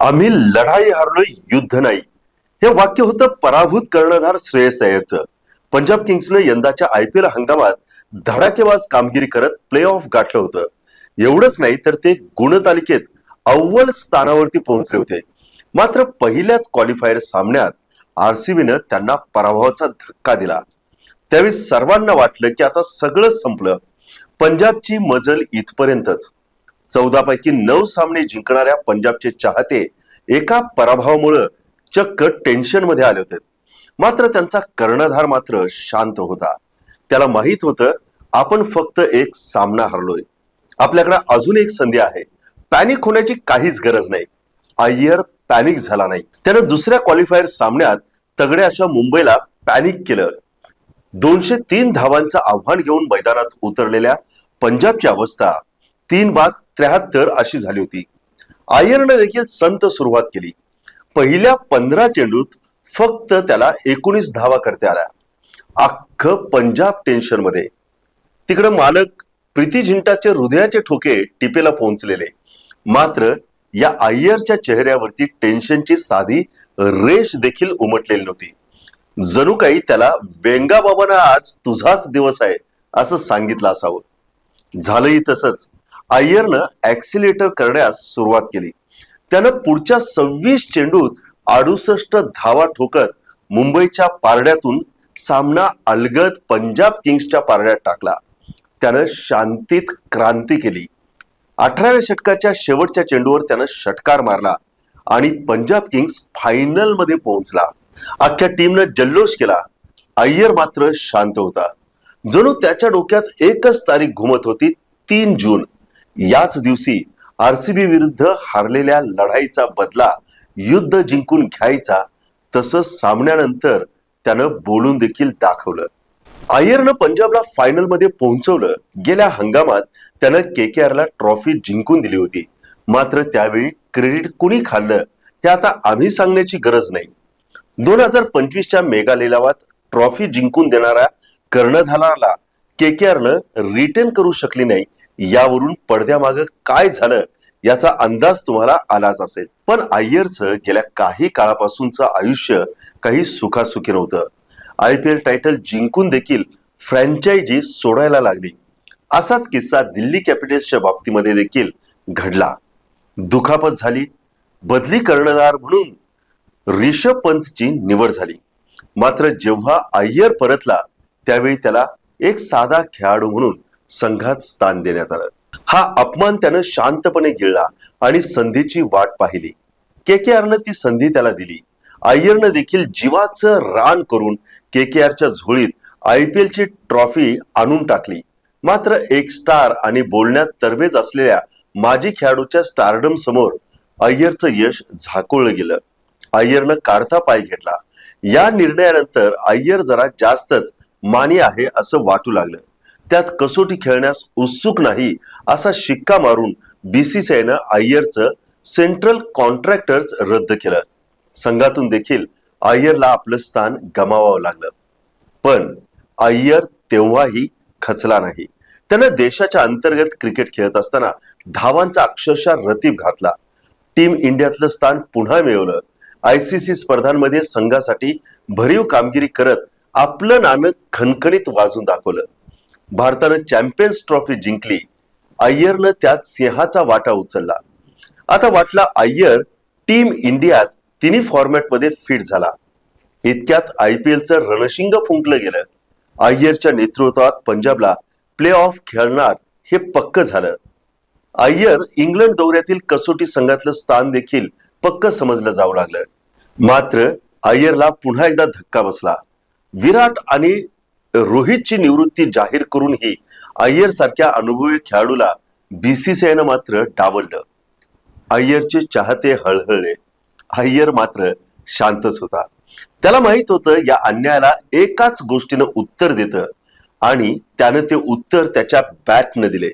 आम्ही लढाई हरलोय युद्ध नाही. हे वाक्य होतं पराभूत कर्णधार श्रेयस अय्यरचं. पंजाब किंग्सनं यंदाच्या आय पी एल हंगामात धडाकेबाज कामगिरी करत प्ले ऑफ गाठलं होतं. एवढंच नाही तर ते गुणतालिकेत अव्वल स्थानावरती पोहोचले होते. मात्र पहिल्याच क्वालिफायर सामन्यात आरसीबीनं त्यांना पराभवाचा धक्का दिला. त्यावेळी सर्वांना वाटलं की आता सगळं संपलं. पंजाबची मजल इथपर्यंतच. चौदा पैकी नऊ सामने जिंकणाऱ्या पंजाबचे चाहते एका पराभवामुळं चक्क टेन्शनमध्ये आले होते. मात्र त्यांचा कर्णधार मात्र शांत होता. त्याला माहीत होतं आपण फक्त एक सामना हरलोय. आपल्याकडे अजून एक संधी आहे. पॅनिक होण्याची काहीच गरज नाही. अय्यर पॅनिक झाला नाही. त्यानं दुसऱ्या क्वालिफायर सामन्यात तगड्या अशा मुंबईला पॅनिक केलं. दोनशे तीन धावांचं आव्हान घेऊन मैदानात उतरलेल्या पंजाबची अवस्था तीन बाद त्र्याहत्तर अशी झाली होती. आयरनं देखील संत सुरुवात केली. पहिल्या पंधरा चेंडूत फक्त त्याला एकोणीस धावा करता आल्या. अख्खं पंजाब टेन्शनमध्ये. तिकडं मालक प्रीती झिंटाचे हृदयाचे ठोके टिपेला पोहोचलेले. मात्र या अय्यरच्या चेहऱ्यावरती टेन्शनची साधी रेष देखील उमटलेली नव्हती. जणू काही त्याला वेंगा बाबांना आज तुझाच दिवस आहे असं सांगितलं असावं. झालंही तसंच. अय्यरनं ऍक्सिलेटर करण्यास सुरुवात केली. त्यानं पुढच्या सव्वीस चेंडूत अडुसष्ट धावा ठोकत मुंबईच्या पारड्यातून सामना अलगद पंजाब किंग्सच्या पारड्यात टाकला. त्यानं शांतीत क्रांती केली. अठराव्या षटकाच्या शेवटच्या चेंडूवर त्यानं षटकार मारला आणि पंजाब किंग्स फायनलमध्ये पोहोचला. अख्ख्या टीमनं जल्लोष केला. अय्यर मात्र शांत होता. जणू त्याच्या डोक्यात एकच तारीख घुमत होती तीन जून. याच दिवशी आरसीबी विरुद्ध हारलेल्या लढाईचा बदला युद्ध जिंकून घ्यायचा तसं सामन्यानंतर त्यानं बोलून देखील दाखवलं. अय्यरनं पंजाबला फायनलमध्ये पोहोचवलं. गेल्या हंगामात त्यानं के ला ट्रॉफी जिंकून दिली होती. मात्र त्यावेळी क्रेडिट कुणी खाल्लं हे आता आम्ही सांगण्याची गरज नाही. दोन हजार पंचवीसच्या मेगा लिलावात ट्रॉफी जिंकून देणाऱ्या कर्णधाराला के के आरनं करू शकली नाही यावरून पडद्यामागं काय झालं याचा अंदाज तुम्हाला आलाच असेल. पण अय्यरचं गेल्या काही काळापासूनचं आयुष्य काही सुखासुखी नव्हतं. आय पी एल टायटल जिंकून देखील फ्रँचायझी सोडायला लागली. असाच किस्सा दिल्ली कॅपिटल्सच्या बाबतीमध्ये देखील घडला. दुखापत झाली. बदली कर्णधार म्हणून रिषभ पंतची निवड झाली. मात्र जेव्हा अय्यर परतला त्यावेळी त्याला एक साधा खेळाडू म्हणून संघात स्थान देण्यात आलं. हा अपमान त्यानं शांतपणे गिळला आणि संधीची वाट पाहिली. के के आरनं ती संधी त्याला दिली. अय्यरनं देखील जीवाचं रान करून के के आरच्या झोळीत आय पी एलची ट्रॉफी आणून टाकली. मात्र एक स्टार आणि बोलण्यात तरबेज असलेल्या माजी खेळाडूच्या स्टारडम समोर अय्यरचं यश झाकोळलं गेलं. अय्यरनं काढता पाय घेतला. या निर्णयानंतर अय्यर जरा जास्तच मानी आहे असं वाटू लागलं. त्यात कसोटी खेळण्यास उत्सुक नाही असा शिक्का मारून बीसीसीआयनं अय्यरचं सेंट्रल कॉन्ट्रॅक्टर्स रद्द केलं. संघातून देखील अय्यरला आपलं स्थान गमावावं लागलं. पण अय्यर तेव्हाही खचला नाही. त्यानं देशाच्या अंतर्गत क्रिकेट खेळत असताना धावांचा अक्षरशः रतीब घातला. टीम इंडियातलं स्थान पुन्हा मिळवलं. आयसीसी स्पर्धांमध्ये संघासाठी भरीव कामगिरी करत आपलं नाणं खणखणीत वाजून दाखवलं. भारतानं चॅम्पियन्स ट्रॉफी जिंकली. अय्यरनं त्यात सिंहाचा वाटा उचलला. आता वाटला अय्यर टीम इंडियात तिन्ही फॉर्मॅटमध्ये फिट झाला. इतक्यात आय पी एलचं रणशिंग फुंकलं गेलं. अय्यरच्या नेतृत्वात पंजाबला प्ले ऑफ खेळणार हे पक्क झालं. अय्यर इंग्लंड दौऱ्यातील कसोटी संघातलं स्थान देखील पक्क समजलं जाऊ लागलं. मात्र अय्यरला पुन्हा एकदा धक्का बसला. विराट आणि रोहितची निवृत्ती जाहीर करूनही अय्यर सारख्या अनुभवी खेळाडूला बीसीसीआयनं मात्र डावललं. अय्यरचे चाहते हळहळले. अय्यर मात्र शांतच होता. त्याला माहीत होतं या अन्यायाला एकाच गोष्टीनं उत्तर देतं आणि त्यानं ते उत्तर त्याच्या बॅटनं दिले.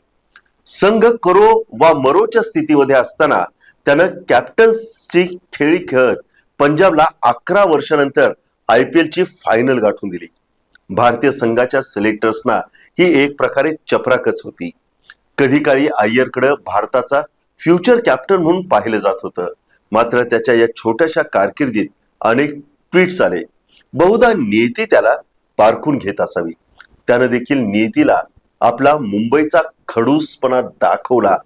संघ करो वा मरोच्या स्थितीमध्ये असताना त्यानं कॅप्टन्सची खेळी खेळत पंजाबला अकरा वर्षानंतर आय पी एलची फायनल गाठून दिली. भारतीय संघाच्या सिलेक्टर्सना ही एक प्रकारे चपराकच होती. कधी काळी अय्यरकडे भारताचा फ्युचर कॅप्टन म्हणून पाहिलं जात होतं. मात्र त्याच्या या छोट्याशा कारकिर्दीत अनेक ट्विट्स आले. बहुधा नियती त्याला पारखून घेत असावी. त्यानं देखील नियतीला आपला मुंबईचा खडूसपणा दाखवला.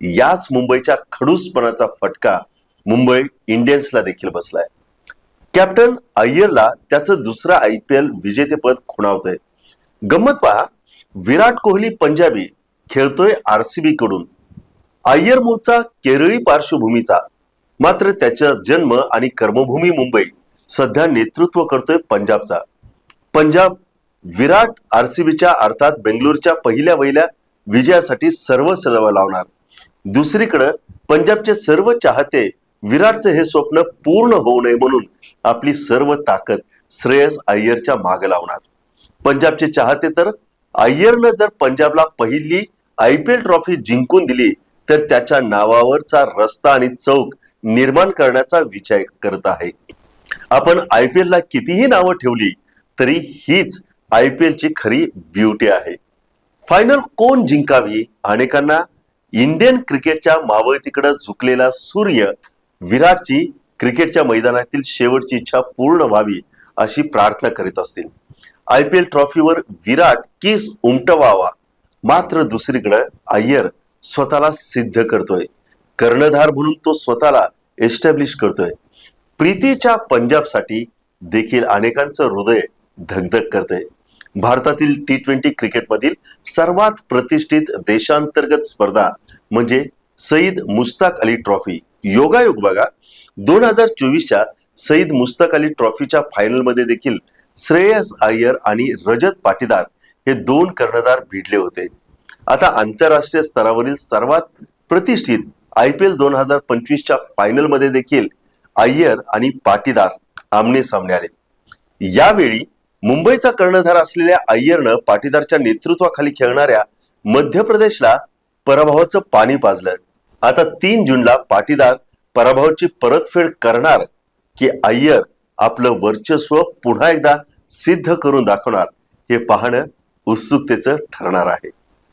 याच मुंबईच्या खडूसपणाचा फटका मुंबई इंडियन्सला देखील बसलाय. कॅप्टन अय्यरला त्याचं दुसरं आय पी एल विजेतेपद खुणावतंय. गंमत पहा विराट कोहली पंजाबी खेळतोय आरसीबी कडून. अय्यर मूळचा केरळी पार्श्वभूमीचा. मात्र त्याचा जन्म आणि कर्मभूमी मुंबई सध्या नेतृत्व करतोय पंजाबचा. पंजाब विराट आरसीबीच्या अर्थात बेंगलोरच्या पहिल्या वहिल्या विजयासाठी सर्व सर्व लावणार. दुसरीकडे पंजाबचे सर्व चाहते विराटचे हे स्वप्न पूर्ण होऊ नये म्हणून आपली सर्व ताकद श्रेयस अय्यरच्या माग लावणार. पंजाबचे चाहते तर अय्यरनं जर पंजाबला पहिली आय पी एल ट्रॉफी जिंकून दिली तर त्याच्या नावावरचा रस्ता आणि चौक निर्माण करण्याचा विचार करत आहे. आपण आय पी एलला कितीही नावं ठेवली तरी हीच आय पी ची खरी ब्युटी आहे. फायनल कोण जिंकावी? अनेकांना इंडियन क्रिकेटच्या मावळतीकडे झुकलेला सूर्य विराटची क्रिकेटच्या मैदानातील शेवटची इच्छा पूर्ण व्हावी अशी प्रार्थना करीत असतील. आय पी एल ट्रॉफीवर विराट किस उमटवावा? मात्र दुसरीकडे अय्यर स्वतःला सिद्ध करतोय. कर्णधार म्हणून तो स्वतःला एस्टॅब्लिश करतोय. प्रीतीच्या पंजाबसाठी देखील अनेकांचं हृदय धगधग करतंय. भारतातील टी ट्वेंटी क्रिकेटमधील सर्वात प्रतिष्ठित देशांतर्गत स्पर्धा म्हणजे सईद मुस्ताक अली ट्रॉफी. योगायोग बघा दोन हजार चोवीसच्या सईद मुस्तक अली ट्रॉफीच्या फायनलमध्ये देखील श्रेयस अय्यर आणि रजत पाटीदार हे दोन कर्णधार भिडले होते. आता आंतरराष्ट्रीय स्तरावरील सर्वात प्रतिष्ठित आय पी एल दोन हजार पंचवीसच्या फायनलमध्ये देखील अय्यर आणि पाटीदार आमने सामने आले. यावेळी मुंबईचा कर्णधार असलेल्या अय्यरनं पाटीदारच्या नेतृत्वाखाली खेळणाऱ्या मध्य प्रदेशला पराभवाचं पाणी पाजलं. आता तीन जूनला पाटीदार पराभवाची परतफेड करणार की अय्यर आपलं वर्चस्व पुन्हा एकदा सिद्ध करून दाखवणार हे पाहणं उत्सुकतेचं ठरणार आहे.